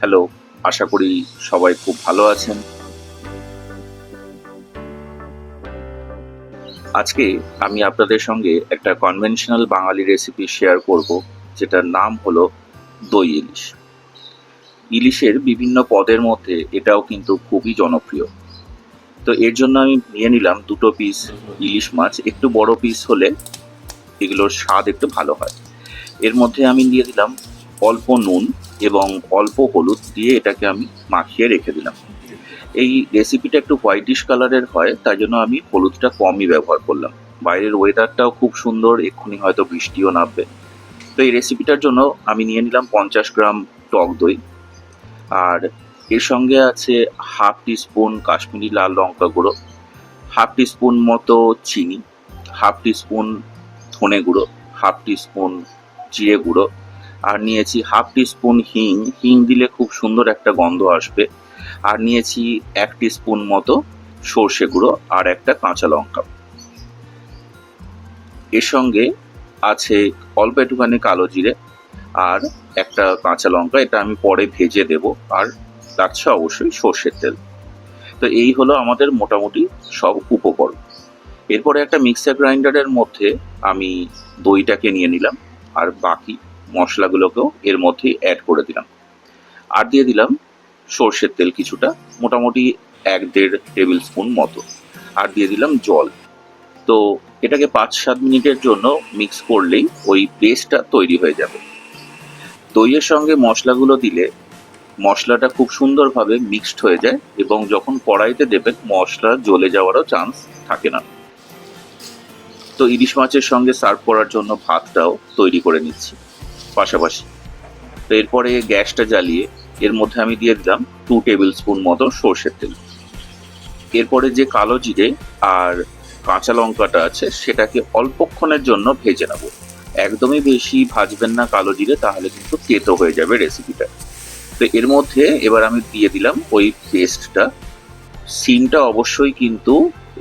Hello আশা করি সবাই খুব ভালো আছেন। আজকে আমি আপনাদের সঙ্গে একটা কনভেনশনাল বাঙালি রেসিপি শেয়ার করব, যেটার নাম হলো দই ইলিশ। ইলিশের বিভিন্ন পদের মধ্যে এটাও কিন্তু খুবই জনপ্রিয়। তো এর জন্য আমি নিয়ে নিলাম দুটো পিস ইলিশ মাছ, একটু বড় পিস হলে এগুলোর স্বাদ একটু ভালো হয়। এর মধ্যে আমি দিয়ে দিলাম অল্প নুন এবং অল্প হলুদ দিয়ে এটাকে আমি মাখিয়ে রেখে দিলাম। এই রেসিপিটা একটু হোয়াইটিশ কালারের হয়, তাই জন্য আমি হলুদটা কমই ব্যবহার করলাম। বাইরের ওয়েদারটাও খুব সুন্দর, এক্ষুনি হয়তো বৃষ্টিও নামবে। তো এই রেসিপিটার জন্য আমি নিয়ে নিলাম পঞ্চাশ গ্রাম টক দই। আর এর সঙ্গে আছে হাফ টিস্পুন কাশ্মীরি লাল লঙ্কা গুঁড়ো হাফ টিস্পুন মতো চিনি হাফ টিস্পুন ধনে গুঁড়ো হাফ টিস্পুন জিরে গুঁড়ো আর নিয়েছি হাফ টিস্পুন হিং। হিং দিলে খুব সুন্দর একটা গন্ধ আসবে। আর নিয়েছি এক টিস্পুন মতো সর্ষে গুঁড়ো আর একটা কাঁচা লঙ্কা। এর সঙ্গে আছে অল্প একটুখানি কালো জিরে আর একটা কাঁচা লঙ্কা। এটা আমি পরে ভেজে দেব আর লাগছে অবশ্যই সর্ষের তেল। তো এই হলো আমাদের মোটামুটি সব উপকরণ। এরপরে একটা মিক্সার গ্রাইন্ডারের মধ্যে আমি দইটাকে নিয়ে নিলাম আর বাকি মশলাগুলোকেও এর মধ্যেই অ্যাড করে দিলাম। আর দিয়ে দিলাম সর্ষের তেল কিছুটা, মোটামুটি এক দেড় টেবিল স্পুন মতো। আর দিয়ে দিলাম জল। তো এটাকে পাঁচ সাত মিনিটের জন্য মিক্স করলেই ওই পেস্টটা তৈরি হয়ে যাবে। দইয়ের সঙ্গে মশলাগুলো দিলে মশলাটা খুব সুন্দরভাবে মিক্সড হয়ে যায় এবং যখন কড়াইতে দেবেন, মশলা জ্বলে যাওয়ারও চান্স থাকে না। তো ইলিশ মাছের সঙ্গে সার্ভ করার জন্য ভাতটাও তৈরি করে নিচ্ছি। পাশাপাশি। তো এরপরে গ্যাসটা জ্বালিয়ে এর মধ্যে আমি দিয়ে দিলাম টু টেবিল স্পুন মতো সর্ষের তেল। এরপরে যে কালো জিরে আর কাঁচা লঙ্কাটা আছে, সেটাকে অল্পক্ষণের জন্য ভেজে নেব। একদমই বেশি ভাজবেন না কালো জিরে, তাহলে কিন্তু তেতো হয়ে যাবে রেসিপিটা তো এর মধ্যে এবার আমি দিয়ে দিলাম ওই পেস্টটা সিমটা অবশ্যই কিন্তু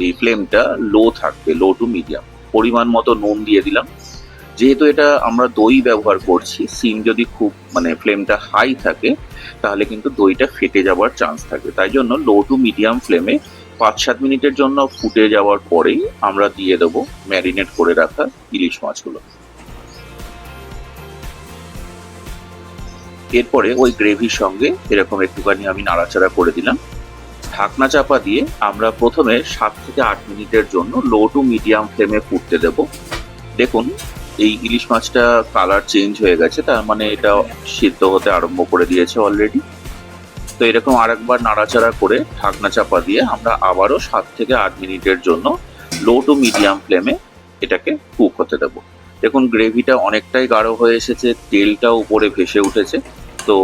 এই ফ্লেমটা লো থাকবে লো টু মিডিয়াম পরিমাণ মতো নুন দিয়ে দিলাম। যেহেতু এটা আমরা দই ব্যবহার করছি, সিম যদি খুব মানে ফ্লেমটা হাই থাকে, তাহলে কিন্তু দইটা ফেটে যাওয়ার চান্স থাকে তাই জন্য লো টু মিডিয়াম ফ্লেমে পাঁচ সাত মিনিটের জন্য ফুটে যাওয়ার পরেই আমরা দিয়ে দেবো ম্যারিনেট করে রাখা ইলিশ মাছগুলো। এরপরে ওই গ্রেভির সঙ্গে এরকম একটুখানি আমি নাড়াচাড়া করে দিলাম। ঢাকনা চাপা দিয়ে আমরা প্রথমে সাত থেকে আট মিনিটের জন্য লো টু মিডিয়াম ফ্লেমে ফুটতে দেব। দেখুন এই ইলিশ মাছটা কালার চেঞ্জ হয়ে গেছে, তার মানে এটা সিদ্ধ হতে আরম্ভ করে দিয়েছে অলরেডি তো এরকম আরেকবার নাড়াচাড়া করে ঢাকনা চাপা দিয়ে আমরা আবারও সাত থেকে আট মিনিটের জন্য লো টু মিডিয়াম ফ্লেমে এটাকে কুক হতে দেব। দেখুন গ্রেভিটা অনেকটাই গাঢ় হয়ে এসেছে তেলটা উপরে ভেসে উঠেছে। তো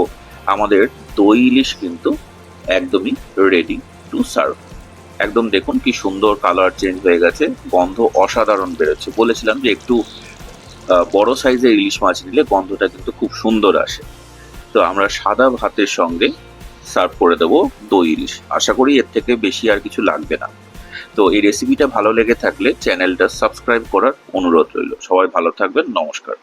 আমাদের দই ইলিশ কিন্তু একদমই রেডি টু সার্ভ একদম দেখুন কি সুন্দর কালার চেঞ্জ হয়ে গেছে, গন্ধ অসাধারণ বেরোচ্ছে। বলেছিলাম যে একটু বড় সাইজের ইলিশ মাছ নিলে গন্ধটা কিন্তু খুব সুন্দর আসে। তো আমরা সাদা ভাতের সঙ্গে সার্ভ করে দেবো দই ইলিশ। আশা করি এর থেকে বেশি আর কিছু লাগবে না। তো এই রেসিপিটা ভালো লেগে থাকলে চ্যানেলটা সাবস্ক্রাইব করার অনুরোধ রইল। সবাই ভালো থাকবেন, নমস্কার।